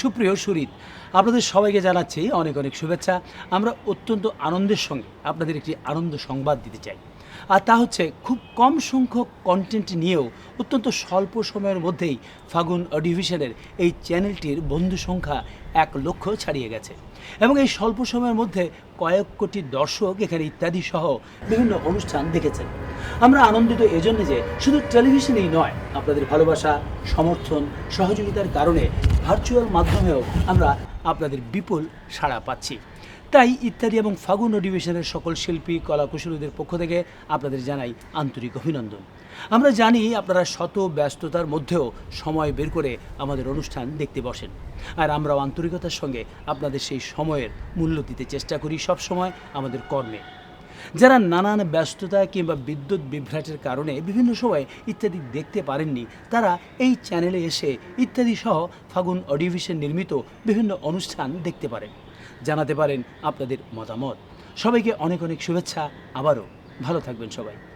সুপ্রিয় সুরিত, আপনাদের সবাইকে জানাচ্ছি অনেক অনেক শুভেচ্ছা। আমরা অত্যন্ত আনন্দের সঙ্গে আপনাদের একটি আনন্দ সংবাদ দিতে চাই। আর তা হচ্ছে, খুব কম সংখ্যক কন্টেন্ট নিয়েও অত্যন্ত স্বল্প সময়ের মধ্যেই ফাগুন অডিভিশনের এই চ্যানেলটির বন্ধু সংখ্যা এক লক্ষ ছাড়িয়ে গেছে। এবং এই স্বল্প সময়ের মধ্যে কয়েক কোটি দর্শক এখানে ইত্যাদি সহ বিভিন্ন অনুষ্ঠান দেখেছেন। আমরা আনন্দিত এজন্য যে শুধু টেলিভিশনেই নয়, আপনাদের ভালোবাসা, সমর্থন, সহযোগিতার কারণে ভার্চুয়াল মাধ্যমেও আমরা আপনাদের বিপুল সাড়া পাচ্ছি। তাই ইত্যাদি এবং ফাগুন অধিবেশনের সকল শিল্পী কলাকুশলীদের পক্ষ থেকে আপনাদের জানাই আন্তরিক অভিনন্দন। আমরা জানি আপনারা শত ব্যস্ততার মধ্যেও সময় বের করে আমাদের অনুষ্ঠান দেখতে বসেন। আর আমরাও আন্তরিকতার সঙ্গে আপনাদের সেই সময়ের মূল্য দিতে চেষ্টা করি সব সময় আমাদের কর্মে। যারা নানান ব্যস্ততা কিংবা বিদ্যুৎ বিভ্রাটের কারণে বিভিন্ন সময় ইত্যাদি দেখতে পারেননি, তারা এই চ্যানেলে এসে ইত্যাদি সহ ফাগুন অডিভিশন নির্মিত বিভিন্ন অনুষ্ঠান দেখতে পারেন। জানাতে পারেন আপনাদের মতামত। সবাইকে অনেক অনেক শুভেচ্ছা। আবারও ভালো থাকবেন সবাই।